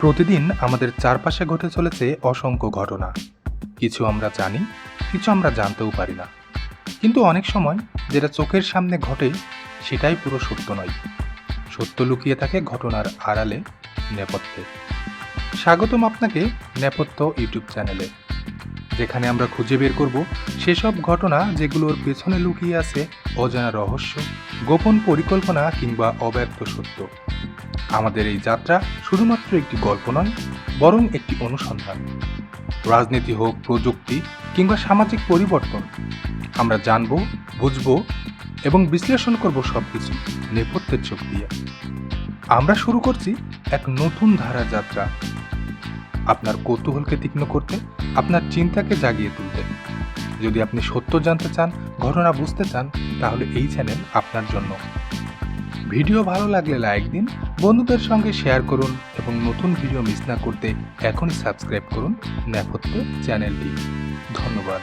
প্রতিদিন আমাদের চারপাশে ঘটে চলেছে অসংখ্য ঘটনা। কিছু আমরা জানি, কিছু আমরা জানতেও পারি না। কিন্তু অনেক সময় যেটা চোখের সামনে ঘটে, সেটাই পুরো সত্য নয়। সত্য লুকিয়ে থাকে ঘটনার আড়ালে নেপথ্যে। স্বাগতম আপনাকে নেপথ্য ইউটিউব চ্যানেলে। যেখানে আমরা খুঁজে বের করব সেসব ঘটনা যেগুলোর পেছনে লুকিয়ে আছে অজানা রহস্য, গোপন পরিকল্পনা কিংবা অব্যক্ত সত্য। আমাদের এই যাত্রা শুধুমাত্র একটি গল্প নয়, বরং একটি অনুসন্ধান। রাজনীতি হোক, প্রযুক্তি, কিংবা সামাজিক পরিবর্তন, আমরা জানব, বুঝব এবং বিশ্লেষণ করব সবকিছু নেপথ্যের চোখ দিয়ে। আমরা শুরু করছি এক নতুন ধারা যাত্রা। আপনার কৌতূহলকে তীক্ষ্ণ করতে, আপনার চিন্তাকে জাগিয়ে তুলতে। যদি আপনি সত্য জানতে চান, ঘটনা বুঝতে চান, তাহলে এই চ্যানেল আপনার জন্য। ভিডিও ভালো লাগলে লাইক দিন, বন্ধুদের সঙ্গে শেয়ার করুন এবং নতুন ভিডিও মিস না করতে এখনই সাবস্ক্রাইব করুন নেপথ্য চ্যানেলটি। ধন্যবাদ।